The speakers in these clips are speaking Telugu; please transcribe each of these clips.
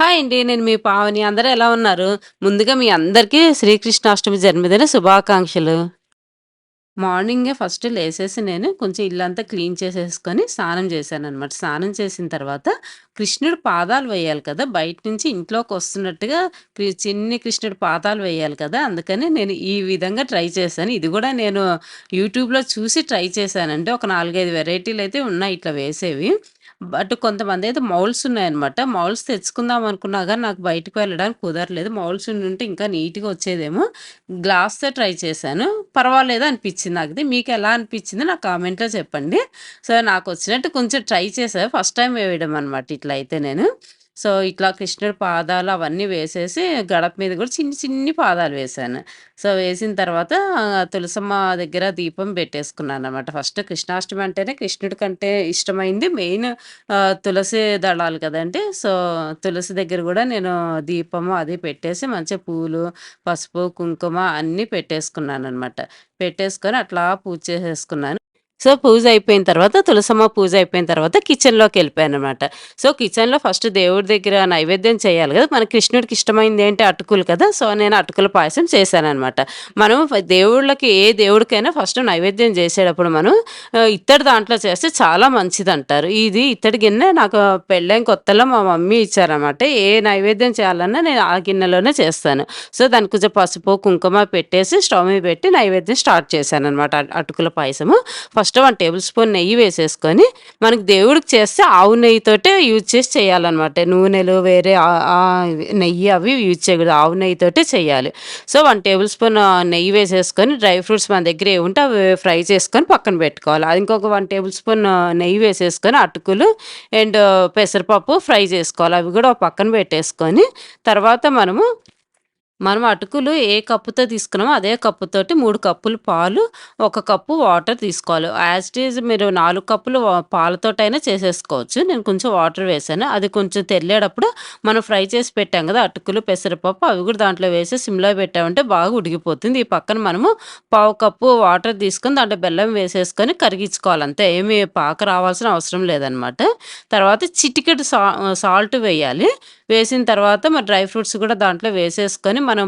హాయ్ అండి. నేను మీ పావని. అందరూ ఎలా ఉన్నారు? ముందుగా మీ అందరికీ శ్రీకృష్ణాష్టమి జన్మదిన శుభాకాంక్షలు. మార్నింగే ఫస్ట్ లేసేసి నేను కొంచెం ఇల్లంతా క్లీన్ చేసేసుకొని స్నానం చేశాను అనమాట స్నానం చేసిన తర్వాత కృష్ణుడు పాదాలు వేయాలి కదా! బయట నుంచి ఇంట్లోకి వస్తున్నట్టుగా చిన్ని కృష్ణుడు పాదాలు వేయాలి కదా! అందుకని నేను ఈ విధంగా ట్రై చేశాను. ఇది కూడా నేను యూట్యూబ్‌లో చూసి ట్రై చేశానంటే ఒక నాలుగైదు వెరైటీలు అయితే ఉన్నాయి ఇట్లా వేసేవి. బట్ కొంతమంది అయితే మౌల్స్ ఉన్నాయన్నమాట. మౌల్స్ తెచ్చుకుందాం అనుకున్నా కానీ నాకు బయటకు వెళ్ళడానికి కుదరలేదు. మౌల్స్ ఉంటే ఇంకా నీట్‌గా వచ్చేదేమో. గ్లాస్‌తో ట్రై చేశాను. పర్వాలేదు అనిపించింది నాకు మీకు ఎలా అనిపించింది నాకు కామెంట్‌లో చెప్పండి. సో, నాకు వచ్చినట్టు కొంచెం ట్రై చేశాను ఫస్ట్ టైం వేయడం అనమాట ఇట్లా అయితే నేను. సో, ఇట్లా కృష్ణుడి పాదాలు అవన్నీ వేసేసి గడప మీద కూడా చిన్ని చిన్ని పాదాలు వేశాను. సో, వేసిన తర్వాత తులసమ్మ దగ్గర దీపం పెట్టేసుకున్నాను అనమాట ఫస్ట్ కృష్ణాష్టమి అంటేనే కృష్ణుడి కంటే ఇష్టమైంది మెయిన్ తులసి దళాలు కదండి సో, తులసి దగ్గర కూడా నేను దీపము అది పెట్టేసి మంచిగా పూలు, పసుపు, కుంకుమ అన్నీ పెట్టేసుకున్నాను అనమాట పెట్టేసుకొని అట్లా పూజ చేసేసుకున్నాను. సో, పూజ అయిపోయిన తర్వాత తులసమ్మ పూజ అయిపోయిన తర్వాత కిచెన్లోకి వెళ్ళిపోయాను అనమాట సో, కిచెన్‌లో ఫస్ట్ దేవుడి దగ్గర నైవేద్యం చేయాలి కదా మన కృష్ణుడికి ఇష్టమైంది ఏంటి అటుకులు కదా! సో, నేను అటుకుల పాయసం చేశాననమాట. మనం దేవుళ్ళకి ఏ దేవుడికైనా ఫస్ట్ నైవేద్యం చేసేటప్పుడు మనం ఇత్తడి దాంట్లో చేస్తే చాలా మంచిది అంటారు ఇది ఇత్తడి గిన్నె నాకు పెళ్ళైన కొత్తలో మా మమ్మీ ఇచ్చారనమాట. ఏ నైవేద్యం చేయాలన్నా నేను ఆ గిన్నెలోనే చేస్తాను. సో, దానికి కొంచెం పసుపు, కుంకుమ పెట్టేసి స్టవ్ మీద పెట్టి నైవేద్యం స్టార్ట్ చేశాను అనమాట అటుకుల పాయసము. ఫస్ట్ 1 టేబుల్ స్పూన్ నెయ్యి వేసేసుకొని మనకి దేవుడికి చేస్తే ఆవు నెయ్యితోటే యూజ్ చేసి చేయాలన్నమాట నూనెలు వేరే నెయ్యి అవి యూజ్ చేయకూడదు. ఆవు నెయ్యితోటే చేయాలి. సో, వన్ టేబుల్ స్పూన్ నెయ్యి వేసేసుకొని డ్రై ఫ్రూట్స్ మన దగ్గర ఏముంటే అవి ఫ్రై చేసుకొని పక్కన పెట్టుకోవాలి. అది ఇంకొక వన్ టేబుల్ స్పూన్ నెయ్యి వేసేసుకొని అటుకులు అండ్ పెసరపప్పు ఫ్రై చేసుకోవాలి. అవి కూడా ఒక పక్కన పెట్టేసుకొని తర్వాత మనము మనం అటుకులు ఏ కప్పుతో తీసుకున్నామో అదే కప్పుతోటి మూడు కప్పులు పాలు, ఒక కప్పు వాటర్ తీసుకోవాలి. యాజ్ ఇట్ ఈజ్ మీరు నాలుగు కప్పులు పాలతోటైనా చేసేసుకోవచ్చు. నేను కొంచెం వాటర్ వేసాను అది కొంచెం తెల్లేటప్పుడు మనం ఫ్రై చేసి పెట్టాం కదా అటుకులు, పెసరపప్పు అవి కూడా దాంట్లో వేసి సిమ్‌లో పెట్టామంటే బాగా ఉడికిపోతుంది. ఈ పక్కన మనము పావు కప్పు వాటర్ తీసుకొని దాంట్లో బెల్లం వేసేసుకొని కరిగించుకోవాలి అంతే. ఏమి పాక రావాల్సిన అవసరం లేదనమాట. తర్వాత చిటికెడు సా సాల్ట్ వేయాలి. వేసిన తర్వాత మరి డ్రై ఫ్రూట్స్ కూడా దాంట్లో వేసేసుకొని మనం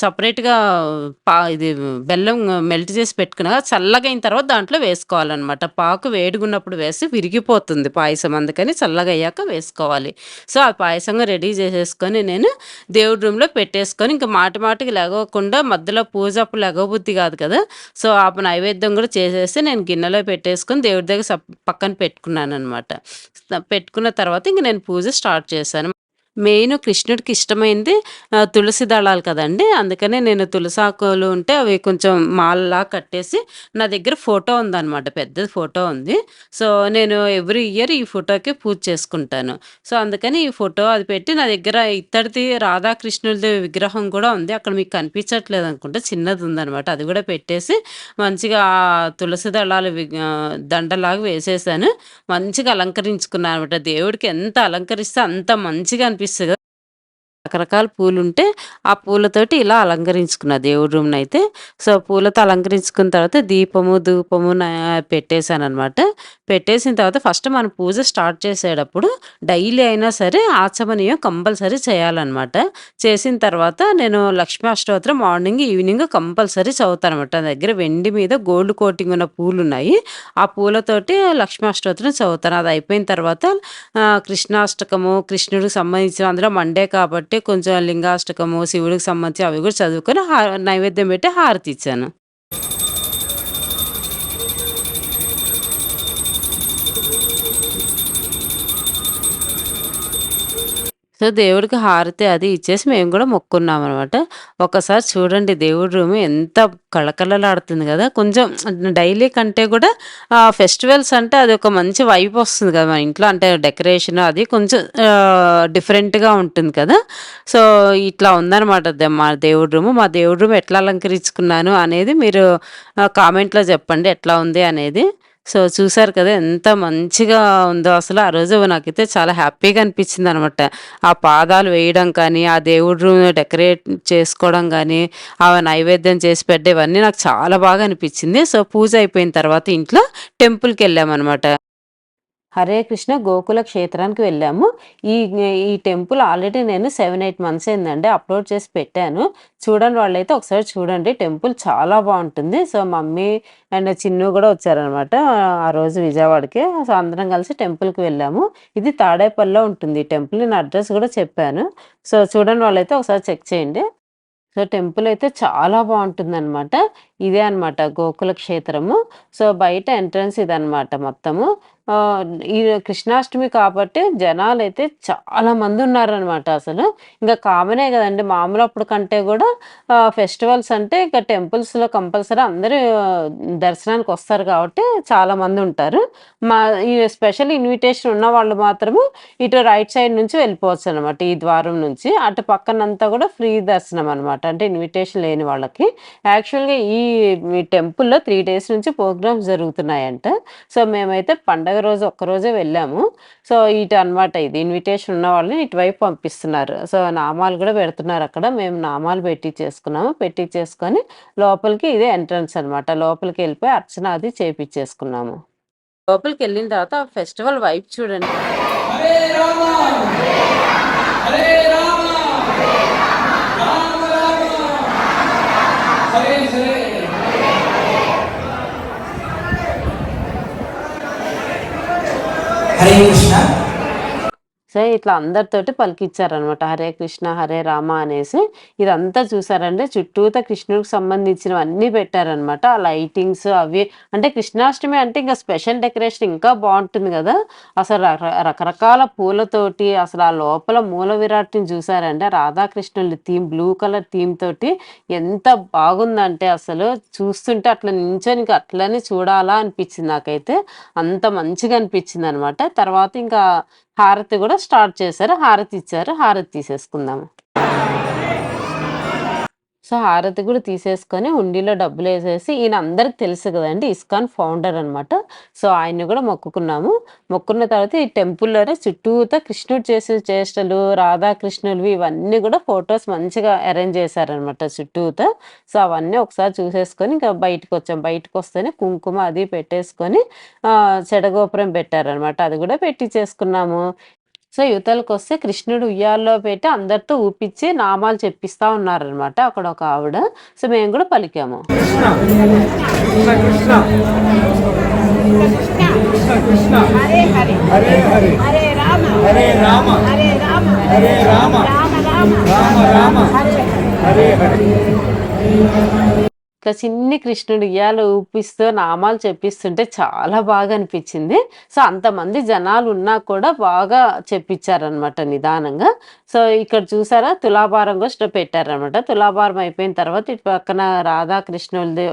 సపరేట్గా పా ఇది బెల్లం మెల్ట్ చేసి పెట్టుకున్నాక చల్లగైన తర్వాత దాంట్లో వేసుకోవాలనమాట. పాకు వేడిగున్నప్పుడు వేసి విరిగిపోతుంది పాయసం. అందుకని చల్లగా అయ్యాక వేసుకోవాలి. సో, ఆ పాయసంగా రెడీ చేసేసుకొని నేను దేవుడి రూమ్‌లో పెట్టేసుకొని ఇంకా మాటి మాటికి లెగవకుండా మధ్యలో పూజ అప్పుడు లెగవబుద్ధి కాదు కదా! సో, ఆ నైవేద్యం కూడా చేసేసి నేను గిన్నెలో పెట్టేసుకొని దేవుడి దగ్గర సప్ పక్కన పెట్టుకున్నాననమాట. పెట్టుకున్న తర్వాత ఇంక నేను పూజ స్టార్ట్ చేశాను. మెయిన్ కృష్ణుడికి ఇష్టమైంది తులసి దళాలు కదండీ! అందుకనే నేను తులసి ఆకులు ఉంటే అవి కొంచెం మాలలా కట్టేసి నా దగ్గర ఫోటో ఉందన్నమాట పెద్దది ఫోటో ఉంది. సో, నేను ఎవ్రీ ఇయర్ ఈ ఫోటోకి పూజ చేసుకుంటాను. సో, అందుకని ఈ ఫోటో అది పెట్టి నా దగ్గర ఇత్తడిది రాధాకృష్ణుడి విగ్రహం కూడా ఉంది. అక్కడ మీకు కనిపించట్లేదు అనుకుంటా చిన్నది ఉందనమాట అది కూడా పెట్టేసి మంచిగా తులసి దళాలు వి దండలాగా వేసేసాను. మంచిగా అలంకరించుకున్నాను అనమాట దేవుడికి ఎంత అలంకరిస్తే అంత మంచిగా అనిపిస్తుంది కదా! రకరకాల పూలు ఉంటే ఆ పూలతోటి ఇలా అలంకరించుకున్న దేవుడి రూమ్‌నయితే. సో, పూలతో అలంకరించుకున్న తర్వాత దీపము, ధూపము పెట్టేశాను అనమాట పెట్టేసిన తర్వాత ఫస్ట్ మనం పూజ స్టార్ట్ చేసేటప్పుడు డైలీ అయినా సరే ఆచమనీయం కంపల్సరీ చేయాలనమాట. చేసిన తర్వాత నేను లక్ష్మీ అష్టోత్తరం మార్నింగ్, ఈవినింగ్ కంపల్సరీ చదువుతాననమాట. నా దగ్గర వెండి మీద గోల్డ్ కోటింగ్ ఉన్న పూలు ఉన్నాయి ఆ పూలతోటి లక్ష్మీ అష్టోత్తరం చదువుతాను. అది అయిపోయిన తర్వాత కృష్ణాష్టకము, కృష్ణుడికి సంబంధించిన అందులో మండే కాబట్టి కొంచెం లింగాష్టకము, శివుడికి సంబంధించి అవి కూడా చదువుకొని హా నైవేద్యం పెట్టి హారతిచ్చాను. సో, దేవుడికి హారతి అది ఇచ్చేసి మేము కూడా మొక్కున్నాం అనమాట ఒకసారి చూడండి దేవుడి రూమ్ ఎంత కళకళలాడుతుంది కదా కొంచెం డైలీ కంటే కూడా ఫెస్టివల్స్ అంటే అది ఒక మంచి వైబ్ వస్తుంది కదా! మన ఇంట్లో అంటే డెకరేషన్ అది కొంచెం డిఫరెంట్‌గా ఉంటుంది కదా! సో, ఇట్లా ఉందన్నమాట మా దేవుడి రూము. మా దేవుడి రూమ్ ఎట్లా అలంకరించుకున్నాను అనేది మీరు కామెంట్‌లో చెప్పండి ఎట్లా ఉంది అనేది. సో, చూసారు కదా! ఎంత మంచిగా ఉందో అసలు. ఆ రోజు నాకైతే చాలా హ్యాపీగా అనిపించిందనమాట. ఆ పాదాలు వేయడం కానీ, ఆ దేవుడు డెకరేట్ చేసుకోవడం కానీ ఆ నైవేద్యం చేసి పెట్టేవన్నీ ఇవన్నీ నాకు చాలా బాగా అనిపించింది. సో, పూజ అయిపోయిన తర్వాత ఇంట్లో టెంపుల్కి వెళ్ళామన్నమాట హరే కృష్ణ గోకుల క్షేత్రానికి వెళ్ళాము. ఈ ఈ టెంపుల్ ఆల్రెడీ నేను 7, 8 మంత్స్ అయిందండి అప్‌లోడ్ చేసి పెట్టాను. చూడని వాళ్ళైతే ఒకసారి చూడండి. టెంపుల్ చాలా బాగుంటుంది సో, మమ్మీ అండ్ చిన్ను కూడా వచ్చారనమాట. ఆ రోజు విజయవాడకి. సో, అందరం కలిసి టెంపుల్‌కి వెళ్ళాము. ఇది తాడేపల్లిలో ఉంటుంది ఈ టెంపుల్. నేను అడ్రస్ కూడా చెప్పాను. సో, చూడని వాళ్ళైతే ఒకసారి చెక్ చేయండి. సో, టెంపుల్ అయితే చాలా బాగుంటుందన్నమాట ఇదే అనమాట గోకుల క్షేత్రము. సో, బయట ఎంట్రన్స్ ఇదనమాట మొత్తము. ఈ కృష్ణాష్టమి కాబట్టి జనాలైతే చాలా మంది ఉన్నారనమాట అసలు. ఇంకా కామనే మామూలు అప్పుడు కంటే కూడా ఫెస్టివల్స్ అంటే ఇక టెంపుల్స్‌లో కంపల్సరీ అందరూ దర్శనానికి వస్తారు కాబట్టి చాలా మంది ఉంటారు మా ఈ స్పెషల్ ఇన్విటేషన్ ఉన్న వాళ్ళు మాత్రము ఇటు రైట్ సైడ్ నుంచి వెళ్ళిపోవచ్చు అనమాట ఈ ద్వారం నుంచి. అటు పక్కనంతా కూడా ఫ్రీ దర్శనం అనమాట. అంటే ఇన్విటేషన్ లేని వాళ్ళకి. యాక్చువల్‌గా ఈ టెంపుల్‌లో త్రీ డేస్ నుంచి ప్రోగ్రామ్స్ జరుగుతున్నాయంట. సో, మేమైతే పండగ రోజు ఒక్కరోజే వెళ్ళాము. సో, ఇటు అనమాట ఇది. ఇన్విటేషన్ ఉన్న వాళ్ళని ఇటువైపు పంపిస్తున్నారు. సో, నామాలు కూడా పెడుతున్నారు అక్కడ మేము నామాలు పెట్టి చేసుకున్నాము పెట్టి చేసుకొని లోపలికి ఇదే ఎంట్రన్స్ అనమాట. లోపలికి వెళ్ళిపోయి అర్చన అది చేపించేసుకున్నాము లోపలికి వెళ్ళిన తర్వాత ఫెస్టివల్ వైపు చూడండి. హరే రామ హరే రామ రామ రామ హరే హరే హరే కృష్ణ సో, ఇట్లా అందరితోటి పలికిచ్చారనమాట. హరే కృష్ణ, హరే రామ అనేసి. ఇదంతా చూసారండి చుట్టూతా కృష్ణుడికి సంబంధించినవన్నీ పెట్టారనమాట. ఆ లైటింగ్స్ అవి అంటే కృష్ణాష్టమి అంటే ఇంకా స్పెషల్ డెకరేషన్ ఇంకా బాగుంటుంది కదా అసలు రకరకాల పూలతోటి అసలు ఆ లోపల మూల విరాట్‌ని చూసారండి. రాధాకృష్ణుల థీమ్ బ్లూ కలర్ థీమ్ తోటి ఎంత బాగుందంటే అసలు చూస్తుంటే అట్లా నించొని అట్లనే చూడాలా అనిపించింది నాకైతే. అంత మంచిగా అనిపించిందనమాట. తర్వాత ఇంకా హారతి కూడా స్టార్ట్ చేశారు. హారతి ఇచ్చారు. హారతి తీసేసుకుందాము. సో, హారతి కూడా తీసేసుకొని హుండీలో డబ్బులేసేసి ఈయన అందరికి తెలుసు కదండి ఇస్కాన్ ఫౌండర్ అనమాట. సో, ఆయన్ని కూడా మొక్కుకున్నాము. మొక్కున్న తర్వాత ఈ టెంపుల్‌లోనే చుట్టూతా కృష్ణుడు చేసే చేష్టలు, రాధాకృష్ణులు ఇవన్నీ కూడా ఫొటోస్ మంచిగా అరేంజ్ చేశారనమాట చుట్టూతా. సో, అవన్నీ ఒకసారి చూసేసుకొని ఇంకా బయటికొచ్చాం. బయటికొస్తేనే కుంకుమ అది పెట్టేసుకొని చెడగోపురం పెట్టారనమాట. అది కూడా పెట్టి చేసుకున్నాము సో, ఇవతలకొస్తే కృష్ణుడు ఉయ్యాల్లో పెట్టి అందరితో ఊపిచ్చి నామాలు చెప్పిస్తా ఉన్నారనమాట. అక్కడ ఒక ఆవిడ. సో, మేము గూడా పలికాము. కృష్ణ. కృష్ణ కృష్ణ. కృష్ణ. కృష్ణ హరే హరే. హరే హరే. హరే రామ. హరే రామ. హరే రామ. హరే రామ. చిన్ని కృష్ణుడు ఇయాలు ఊపిస్తూ నామాలు చెప్పిస్తుంటే చాలా బాగా అనిపించింది. సో, అంతమంది జనాలు ఉన్నా కూడా బాగా చెప్పించారనమాట నిదానంగా. సో, ఇక్కడ చూసారా తులాభారం కూడా పెట్టారనమాట. తులాభారం అయిపోయిన తర్వాత ఇటు పక్కన రాధాకృష్ణులది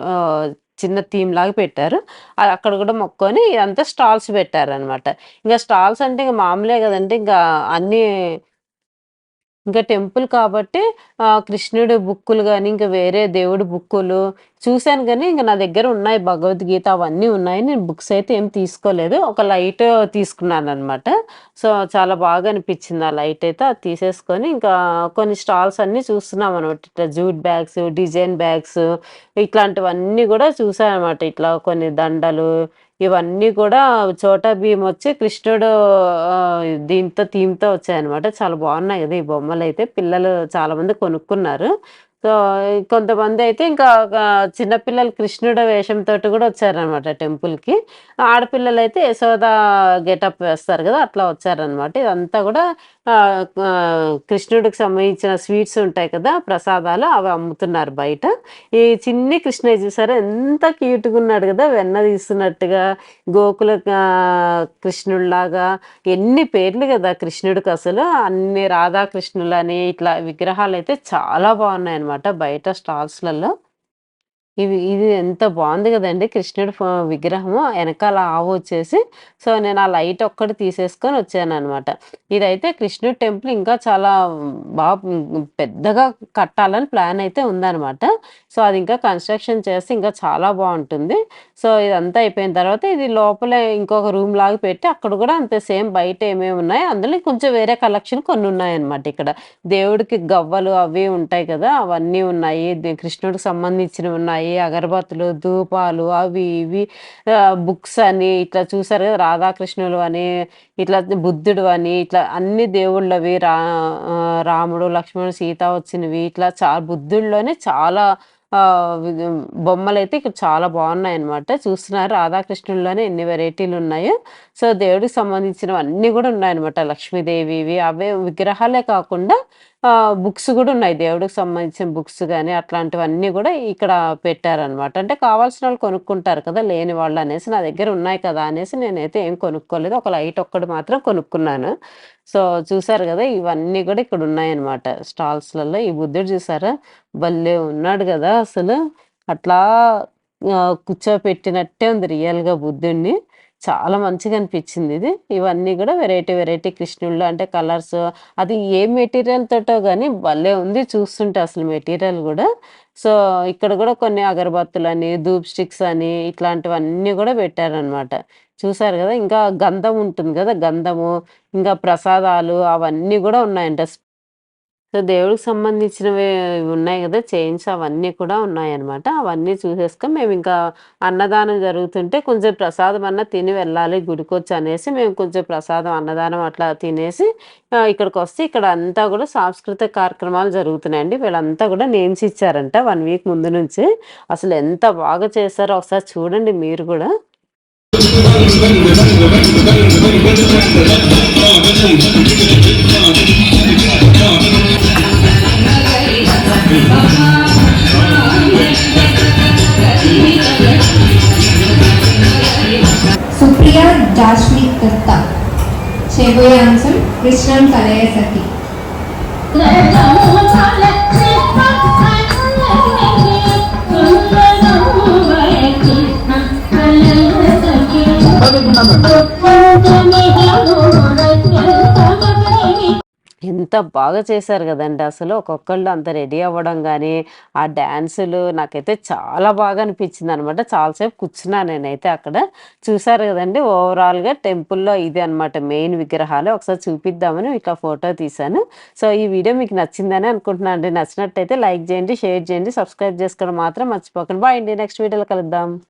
చిన్న థీమ్ లాగా పెట్టారు. అక్కడ కూడా మొక్కొని ఇదంతా స్టాల్స్ పెట్టారనమాట. ఇంకా స్టాల్స్ అంటే ఇంకా మామూలే కదంటే ఇంకా అన్నీ ఇంకా టెంపుల్ కాబట్టి కృష్ణుడు కృష్ణుడి బుక్కులు కానీ ఇంకా వేరే దేవుడు బుక్కులు చూశాను కానీ ఇంకా నా దగ్గర ఉన్నాయి భగవద్గీత అవన్నీ ఉన్నాయి. నేను బుక్స్ అయితే ఏం తీసుకోలేదు. ఒక లైట్ తీసుకున్నాను అనమాట సో, చాలా బాగా అనిపించింది ఆ లైట్ అయితే. అది తీసేసుకొని ఇంకా కొన్ని స్టాల్స్ అన్నీ చూస్తున్నాం అనమాట ఇట్లా జూట్ బ్యాగ్స్, డిజైన్ బ్యాగ్స్ ఇట్లాంటివన్నీ కూడా చూసాను అనమాట ఇట్లా కొన్ని దండలు ఇవన్నీ కూడా చోటా భీమ్ వచ్చి కృష్ణుడు దీంతో థీమ్‌తో వచ్చాయన్నమాట చాలా బాగున్నాయి కదా ఈ బొమ్మలు అయితే పిల్లలు చాలామంది కొనుక్కున్నారు. సో, కొంతమంది అయితే ఇంకా చిన్నపిల్లలు కృష్ణుడు వేషంతో కూడా వేషంతోటి వచ్చారనమాట టెంపుల్‌కి. ఆడపిల్లలైతే యశోద గెటప్ వేస్తారు కదా అట్లా వచ్చారనమాట. ఇదంతా కూడా కృష్ణుడికి సంబంధించిన స్వీట్స్ ఉంటాయి కదా! ప్రసాదాలు అవి అమ్ముతున్నారు బయట. ఈ చిన్ని కృష్ణయ్య చూసారా ఎంత క్యూట్‌గున్నాడు కదా వెన్న తీస్తున్నట్టుగా గోకుల కృష్ణుడిలాగా ఎన్ని పేర్లు కదా కృష్ణుడికి అసలు అన్ని రాధాకృష్ణులని ఇట్లా విగ్రహాలు అయితే చాలా బాగున్నాయి అనమాట బయట స్టాల్స్‌లలో. ఇవి ఇది ఎంత బాగుంది కదండి కృష్ణుడి విగ్రహము వెనకాల ఆవు వచ్చేసి. సో నేను ఆ లైట్ ఒక్కటి తీసేసుకొని వచ్చాను అనమాట ఇదైతే కృష్ణుడి టెంపుల్ ఇంకా చాలా బాగా పెద్దగా కట్టాలని ప్లాన్ అయితే ఉందన్నమాట. సో అది ఇంకా కన్స్ట్రక్షన్ చేస్తే ఇంకా చాలా బాగుంటుంది. సో ఇదంతా అయిపోయిన తర్వాత ఇది లోపలే ఇంకొక రూమ్ లాగా పెట్టి అక్కడ కూడా అంతే సేమ్ బయట ఏమేమి ఉన్నాయి అందులో కొంచెం వేరే కలెక్షన్ కొన్ని ఉన్నాయన్నమాట ఇక్కడ. దేవుడికి గవ్వలు అవి ఉంటాయి కదా అవన్నీ ఉన్నాయి. కృష్ణుడికి సంబంధించినవి ఉన్నాయి. అగరబత్తులు ధూపాలు అవి ఇవి బుక్స్ అని ఇట్లా చూసారు కదా రాధాకృష్ణులు అని ఇట్లా బుద్ధుడు అని ఇట్లా అన్ని దేవుళ్ళవి రా రాముడు లక్ష్మణుడు సీత వచ్చినవి ఇట్లా చా బుద్ధుల్లోనే చాలా బొమ్మలు అయితే ఇక్కడ చాలా బాగున్నాయి అనమాట చూస్తున్నారు రాధాకృష్ణుల్లోనే ఎన్ని వెరైటీలు ఉన్నాయో. సో దేవుడికి సంబంధించినవి అన్నీ కూడా ఉన్నాయన్నమాట. లక్ష్మీదేవి ఇవి అవే విగ్రహాలే కాకుండా బుక్స్ కూడా ఉన్నాయి. దేవుడికి సంబంధించిన బుక్స్ కానీ అట్లాంటివన్నీ కూడా ఇక్కడ పెట్టారనమాట అంటే కావాల్సిన వాళ్ళు కొనుక్కుంటారు కదా లేని వాళ్ళు అనేసి నా దగ్గర ఉన్నాయి కదా అనేసి నేనైతే ఏం కొనుక్కోలేదు. ఒక లైట్ ఒక్కటి మాత్రం కొనుక్కున్నాను. సో చూసారు కదా ఇవన్నీ కూడా ఇక్కడ ఉన్నాయన్నమాట. స్టాల్స్లలో ఈ బుద్ధుడు చూసారా? భలే ఉన్నాడు కదా అసలు. అట్లా కూర్చోపెట్టినట్టే ఉంది రియల్గా బుద్ధుడిని. చాలా మంచిగా అనిపించింది ఇది. ఇవన్నీ కూడా వెరైటీ వెరైటీ కృష్ణుళ్ళు అంటే కలర్స్. అది ఏ మెటీరియల్ తోటో కానీ భలే ఉంది చూస్తుంటే అసలు మెటీరియల్ కూడా. సో ఇక్కడ కూడా కొన్ని అగరబత్తులు అని ధూప్ స్టిక్స్ అని ఇట్లాంటివన్నీ కూడా పెట్టారనమాట చూసారు కదా ఇంకా గంధం ఉంటుంది కదా గంధము ఇంకా ప్రసాదాలు అవన్నీ కూడా ఉన్నాయంట. సో దేవుడికి సంబంధించినవి ఉన్నాయి కదా చైన్స్ అవన్నీ కూడా ఉన్నాయన్నమాట. అవన్నీ చూసేసుకొని మేము ఇంకా అన్నదానం జరుగుతుంటే కొంచెం ప్రసాదం అన్న తిని వెళ్ళాలి గుడికొచ్చి అనేసి మేము కొంచెం ప్రసాదం అన్నదానం అట్లా తినేసి ఇక్కడికి వస్తే ఇక్కడ అంతా కూడా సాంస్కృతిక కార్యక్రమాలు జరుగుతున్నాయండి. వీళ్ళంతా కూడా నేమ్స్ ఇచ్చారంట వన్ వీక్ ముందు నుంచి. అసలు ఎంత బాగా చేశారో ఒకసారి చూడండి మీరు కూడా. सुप्रिया जास्मित दत्ता शेवयांसम कृष्णन कलयसती ఎంత బాగా చేశారు కదండి అసలు. ఒక్కొక్కళ్ళు అంత రెడీ అవ్వడం కానీ ఆ డ్యాన్సులు నాకైతే చాలా బాగా అనిపించింది అనమాట చాలాసేపు కూర్చున్నాను నేనైతే అక్కడ. చూసారు కదండి ఓవరాల్గా టెంపుల్లో ఇది అనమాట మెయిన్ విగ్రహాలు. ఒకసారి చూపిద్దామని ఇట్లా ఫోటో తీశాను. సో ఈ వీడియో మీకు నచ్చిందని అనుకుంటున్నాను అండి. నచ్చినట్టయితే లైక్ చేయండి షేర్ చేయండి సబ్స్క్రైబ్ చేసుకోవడం మాత్రం మర్చిపోకండి. బాయ్ అండి. నెక్స్ట్ వీడియోలో కలుద్దాం.